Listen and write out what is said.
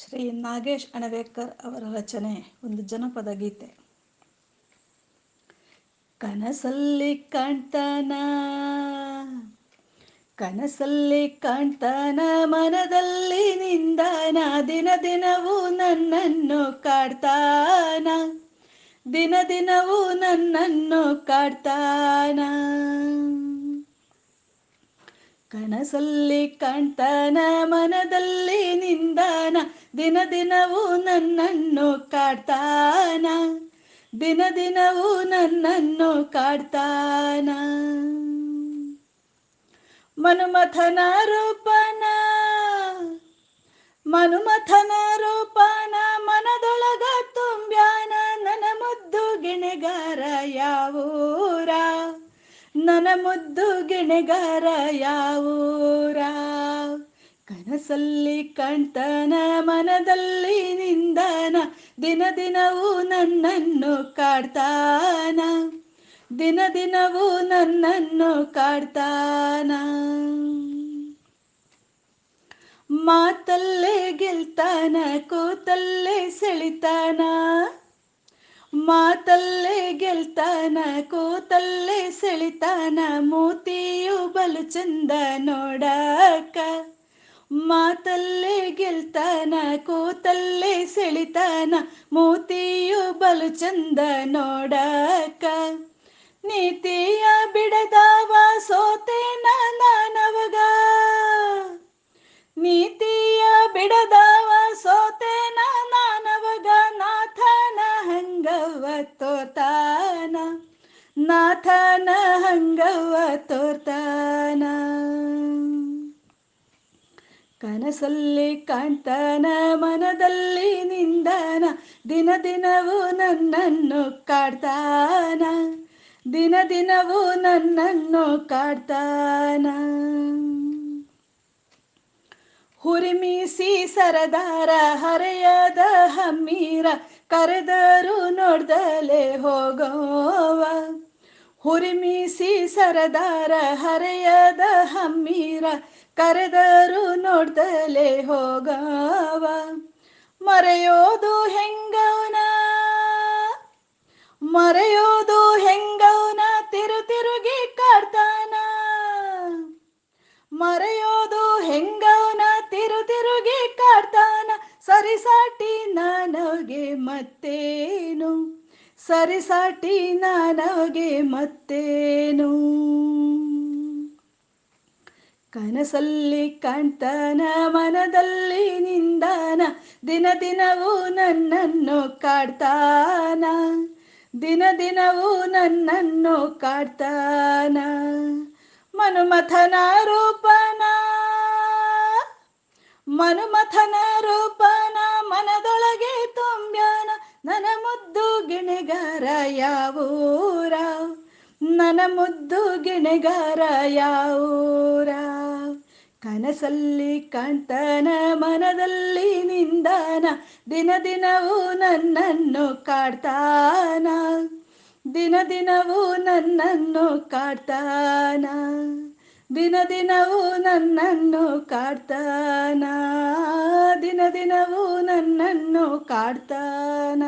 ಶ್ರೀ ನಾಗೇಶ್ ಅಣವೇಕರ್ ಅವರ ರಚನೆ, ಒಂದು ಜನಪದ ಗೀತೆ. ಕನಸಲ್ಲಿ ಕಾಣ್ತಾನ ಕನಸಲ್ಲಿ ಕಾಣ್ತಾನ, ಮನದಲ್ಲಿ ನಿಂದಾನ, ದಿನ ದಿನವೂ ನನ್ನನ್ನು ಕಾಡ್ತಾನ, ದಿನ ದಿನವೂ ನನ್ನನ್ನು ಕಾಡ್ತಾನ. ಕನಸಲ್ಲಿ ಕಾಣ್ತಾನ, ಮನದಲ್ಲಿ ದಿನ ದಿನವೂ ನನ್ನನ್ನು ಕಾಡ್ತಾನ. ದಿನ ದಿನವೂ ನನ್ನನ್ನು ಕಾಡ್ತಾನ. ಮನುಮಥನ ರೂಪನ ಮನುಮಥನ ರೂಪನ ಮನದೊಳಗ ತುಂಬ್ಯಾನ. ನನ್ನ ಮುದ್ದು ಗಿಣೆಗಾರ ಯಾವೂರ ನನ ಮುದ್ದು ಗಿಣೆಗಾರ ಯಾವೂರ. ಕನಸಲ್ಲಿ ಕಣ್ತನ, ಮನದಲ್ಲಿ ನಿಂದನ, ದಿನ ದಿನವೂ ನನ್ನನ್ನು ಕಾಡ್ತಾನ. ದಿನ ದಿನವೂ ನನ್ನನ್ನು ಕಾಡ್ತಾನ. ಮಾತಲ್ಲೇ ಗೆಲ್ತಾನ, ಕೂತಲ್ಲೇ ಸೆಳಿತಾನ. ಮಾತಲ್ಲೇ ಗೆಲ್ತಾನ, ಕೂತಲ್ಲೇ ಸೆಳಿತಾನ, ಮೂತಿಯು ಬಲು ಚಂದ ನೋಡಕ. ಮಾತಲ್ಲೇ ಗೆಲ್ತಾನ, ಕೂತಲ್ಲೇ ಸೆಳಿತಾನ, ಮೂತಿಯು ಬಲು ಚಂದ ನೋಡಕ. ನೀತಿಯ ಬಿಡದಾವ, ಸೋತೇನ ನಾನವಗ. ನೀತಿಯ ಬಿಡದಾವ, ಸೋತೇನ ನಾನವಗ. ನಾಥನ ಹಂಗವ ತೋತಾನ, ನಾಥನ ಹಂಗವ ತೋರ್ತಾನ. ಕನಸಲ್ಲಿ ಕಾಣ್ತಾನ ಮನದಲ್ಲಿ ನಿಂದಾನ, ದಿನ ದಿನವೂ ನನ್ನನ್ನು ಕಾಡ್ತಾನ, ದಿನ ದಿನವೂ ನನ್ನನ್ನು ಕಾಡ್ತಾನ. ಹುರಿಮೀಸಿ ಸರದಾರ, ಹರೆಯದ ಹಮ್ಮೀರ ಕರೆದರು ನೋಡ್ದಲೆ ಹೋಗೋವ. ಹುರಿಮೀಸಿ ಸರದಾರ, ಹರೆಯದ ಹಮ್ಮೀರ ಕರೆದರು ನೋಡ್ದಲೇ ಹೋಗವ? ಮರೆಯೋದು ಹೆಂಗವನ? ಮರೆಯೋದು ಹೆಂಗವನ? ತಿರು ತಿರುಗಿ ಕಾಡ್ತಾನ? ಮರೆಯೋದು ಹೆಂಗವನ? ತಿರು ತಿರುಗಿ ಕಾಡ್ತಾನ? ಸರಿಸಾಟಿ ನನಗೆ ಮತ್ತೇನು? ಸರಿಸಾಟಿ ನನಗೆ ಮತ್ತೇನು? ಕನಸಲ್ಲಿ ಕಾಣ್ತಾನ, ಮನದಲ್ಲಿ ನಿಂದಾನ, ದಿನ ದಿನವೂ ನನ್ನನ್ನು ಕಾಡ್ತಾನ, ದಿನ ದಿನವೂ ನನ್ನನ್ನು ಕಾಡ್ತಾನ. ಮನುಮಥನ ರೂಪನ ಮನುಮಥನ ರೂಪನ, ಮನದೊಳಗೆ ತುಂಬ್ಯಾನ ನನ್ನ ಮುದ್ದು ಗಿಣಿಗಾರ ಯಾವೂರ? ನನ್ನ ಮುದ್ದು ಗಿಣೆಗಾರ ಯಾವೂರ? ಕನಸಲ್ಲಿ ಕಾಣ್ತಾನ, ಮನದಲ್ಲಿ ನಿಂದಾನ, ದಿನ ದಿನವೂ ನನ್ನನ್ನು ಕಾಡ್ತಾನ. ದಿನ ದಿನವೂ ನನ್ನನ್ನು ಕಾಡ್ತಾನ. ದಿನ ದಿನವೂ ನನ್ನನ್ನು ಕಾಡ್ತಾನ. ದಿನ ದಿನವೂ ನನ್ನನ್ನು ಕಾಡ್ತಾನ.